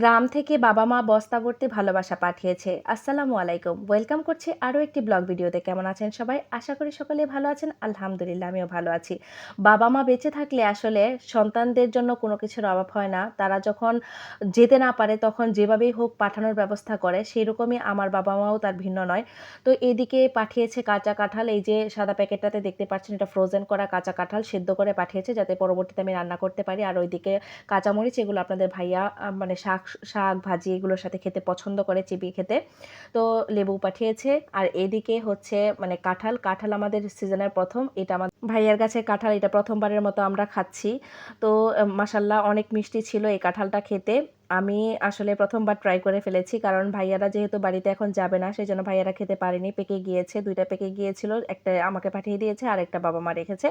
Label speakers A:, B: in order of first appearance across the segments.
A: গ্রাম থেকে বাবা মা বস্তা ভর্তি ভালোবাসা পাঠিয়েছে। আসসালামু আলাইকুম। ওয়েলকাম করছি আরও একটি ব্লগ ভিডিওতে। কেমন আছেন সবাই? আশা করি সকলে ভালো আছেন। আলহামদুলিল্লাহ, আমিও ভালো আছি। বাবা মা বেঁচে থাকলে আসলে সন্তানদের জন্য কোনো কিছুর অভাব হয় না। তারা যখন যেতে না পারে, তখন যেভাবেই হোক পাঠানোর ব্যবস্থা করে। সেই রকমই আমার বাবা মাও তার ভিন্ন নয়। তো এদিকে পাঠিয়েছে কাঁচা কাঁঠাল। এই যে সাদা প্যাকেটটাতে দেখতে পাচ্ছেন, এটা ফ্রোজেন করা কাঁচা কাঁঠাল সেদ্ধ করে পাঠিয়েছে যাতে পরবর্তীতে আমি রান্না করতে পারি। আর ওইদিকে কাঁচামরিচ, এগুলো আপনাদের ভাইয়া মানে শাক শাক, ভাজি এগুলোর সাথে খেতে পছন্দ করে, চিবিয়ে খেতে। তো লেবু পাঠিয়েছে। আর এদিকে হচ্ছে মানে কাঁঠাল। কাঁঠাল আমাদের সিজনের প্রথম। এটা আমার ভাইয়ার কাছে কাঁঠাল, এটা প্রথমবারের মতো আমরা খাচ্ছি। তো মাসাল্লাহ অনেক মিষ্টি ছিল এই কাঁঠালটা খেতে। আমি আসলে প্রথমবার ট্রাই করে ফেলেছি। কারণ ভাইয়ারা যেহেতু বাড়িতে এখন যাবে না সেই জন্য ভাইয়ারা খেতে পারেনি। পেকে গিয়েছে, দুইটা পেকে গিয়েছিল, একটা আমাকে পাঠিয়ে দিয়েছে আর একটা বাবা মা রেখেছে।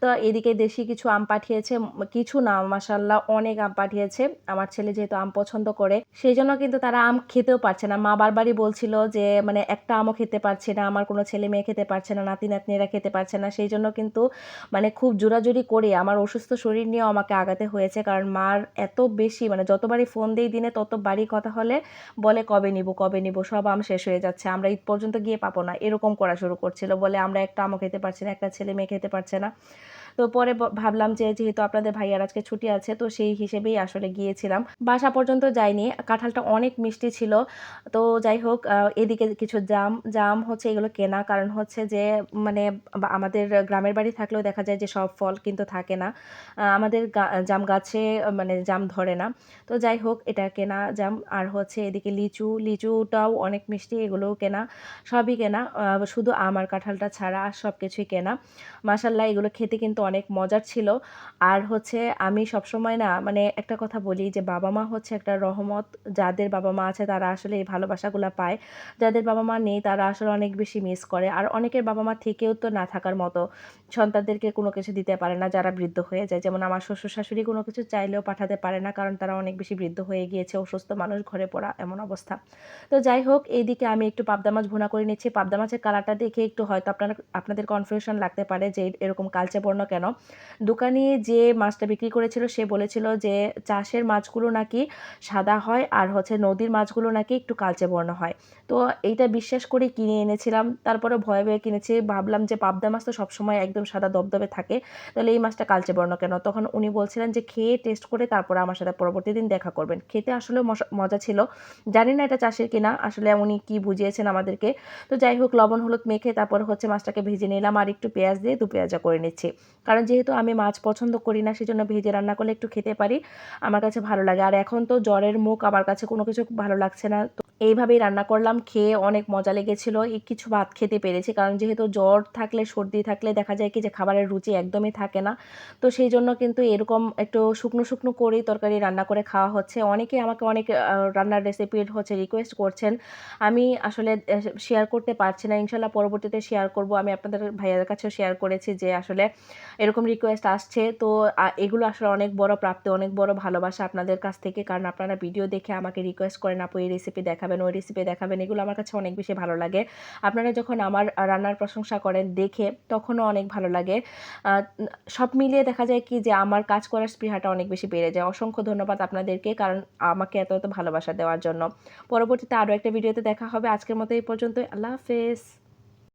A: তো এদিকে দেশি কিছু আম পাঠিয়েছে, কিছু না মাসাল্লাহ অনেক আম পাঠিয়েছে। আমার ছেলে যেহেতু আম পছন্দ করে সেই জন্য কিন্তু তারা আম খেতেও পারছে না। মা বারবারই বলছিল যে মানে একটা আমও খেতে পারছে না, আমার কোনো ছেলে মেয়ে খেতে পারছে না, নাতি নাতনিরা খেতে পারছে না। সেই জন্য কিন্তু মানে খুব জোরাজুরি করে আমার অসুস্থ শরীর নিয়েও আমাকে আগাতে হয়েছে। কারণ মার এত বেশি মানে যতবারই ফোন দিই দিনে তত বাড়ি কথা হলে বলে, কবে নিব কবে নিব? সব আম শেষ হয়ে যাচ্ছে। আমরা ঈদ পর্যন্ত গিয়ে পাবো না। এরকম করা শুরু করছিল। বলে, আমরা একটা আমও খেতে পারছি না, একটা ছেলে মেয়ে খেতে পারছে না। তো পরে ভাবলাম যে যেহেতু আপনাদের ভাইয়ার আজকে ছুটি আছে, তো সেই হিসেবেই আসলে গিয়েছিলাম। বাসা পর্যন্ত যাইনি, কাঁঠালটা অনেক মিষ্টি ছিল। তো যাই হোক এদিকে কিছু জাম জাম হচ্ছে এগুলো কেনা। কারণ হচ্ছে যে মানে আমাদের গ্রামের বাড়ি থাকলেও দেখা যায় যে সব ফল কিন্তু থাকে না। আমাদের জাম গাছে মানে জাম ধরে না। তো যাই হোক, এটা কেনা জাম। আর হচ্ছে এদিকে লিচু, লিচুটাও অনেক মিষ্টি, এগুলোও কেনা। সবই কেনা। শুধু আমার কাঁঠালটা ছাড়া আর সব কিছুই কেনা। মাসাল্লাহ এগুলো খেতে কিন্তু অনেক মজার ছিল। আর হচ্ছে আমি সবসময় না মানে একটা কথা বলি যে বাবা মা হচ্ছে একটা রহমত। যাদের বাবা মা আছে তারা আসলে এই ভালোবাসাগুলো পায়। যাদের বাবা মা নেই তারা আসলে অনেক বেশি মিস করে। আর অনেকের বাবা মা থেকেও তো না থাকার মতো সন্তানদেরকে কোনো কিছু দিতে পারে না যারা বৃদ্ধ হয়ে যায়। যেমন আমার শ্বশুর শাশুড়ি কোনো কিছু চাইলেও পাঠাতে পারে না কারণ তারা অনেক বেশি বৃদ্ধ হয়ে গিয়েছে, অসুস্থ মানুষ ঘরে পড়া এমন অবস্থা। তো যাই হোক, এইদিকে আমি একটু পাবদা মাছ ভুনা করে নিচ্ছি। পাবদা মাছের কালারটা দেখে একটু হয়তো আপনারা, আপনাদের কনফিউশন লাগতে পারে যে এরকম কালচে বর্ণ কেন? দোকানে যে মাছটা বিক্রি করেছিল, সে বলেছিল যে চাষের মাছগুলো নাকি সাদা হয় আর হচ্ছে নদীর মাছগুলো নাকি একটু কালচে বর্ণ হয়। তো এইটা বিশ্বাস করে কিনে এনেছিলাম। তারপরে ভয়ে ভয়ে কিনেছি। ভাবলাম যে পাবদা মাছ তো সবসময় একদম সাদা দবদবে থাকে। তাহলে এই মাছটা কালচে বর্ণ কেন? তখন উনি বলছিলেন যে খেয়ে টেস্ট করে তারপরে আমার সাথে পরবর্তী দিন দেখা করবেন। খেতে আসলে মজা ছিল। জানি না এটা চাষের কিনা, আসলে উনি কি বুঝিয়েছেন আমাদেরকে। তো যাই হোক, লবণ, হলুদ মেখে তারপর হচ্ছে মাছটাকে ভেজে নিলাম আর একটু পেঁয়াজ দিয়ে দু পেঁয়াজা করে নিচ্ছি। কারণ যেহেতু আমি মাছ পছন্দ করি না, সেজন্য ভেজে রান্না করলে একটু খেতে পারি, আমার কাছে ভালো লাগে। আর এখন তো জ্বরের মুখ, আমার কাছে কোনো কিছু ভালো লাগছে না। এইভাবেই রান্না করলাম, খেয়ে অনেক মজা লেগেছিল। কিছু ভাত খেতে পেরেছি, কারণ যেহেতু জ্বর থাকলে, সর্দি থাকলে দেখা যায় কি যে খাবারের রুচি একদমই থাকে না। তো সেই জন্য কিন্তু এরকম একটু শুকনো শুকনো করেই তরকারি রান্না করে খাওয়া হচ্ছে। অনেকে আমাকে অনেক রান্নার রেসিপির হচ্ছে রিকোয়েস্ট করছেন। আমি আসলে শেয়ার করতে পারছি না। ইনশাল্লাহ পরবর্তীতে শেয়ার করব। আমি আপনাদের ভাইয়ার কাছেও শেয়ার করেছি যে আসলে এরকম রিকোয়েস্ট আসছে। তো এগুলো আসলে অনেক বড় প্রাপ্তি, অনেক বড় ভালোবাসা আপনাদের কাছ থেকে। কারণ আপনারা ভিডিও দেখে আমাকে রিকোয়েস্ট করেন, আপু, এই রেসিপি দেখাবেন। ওই রেসিপি দেখাবেন, এগুলো আমার কাছে অনেক বেশি ভালো লাগে। আপনারা যখন আমার রান্নার প্রশংসা করেন দেখে, তখনও অনেক ভালো লাগে। সব মিলিয়ে দেখা যায় কি যে আমার কাজ করার স্পৃহাটা অনেক বেশি বেড়ে যায়। অসংখ্য ধন্যবাদ আপনাদেরকে কারণ আমাকে এত এত ভালোবাসা দেওয়ার জন্য। পরবর্তীতে আরও একটা ভিডিওতে দেখা হবে। আজকের মতো এই পর্যন্ত আল্লাহ হাফেজ।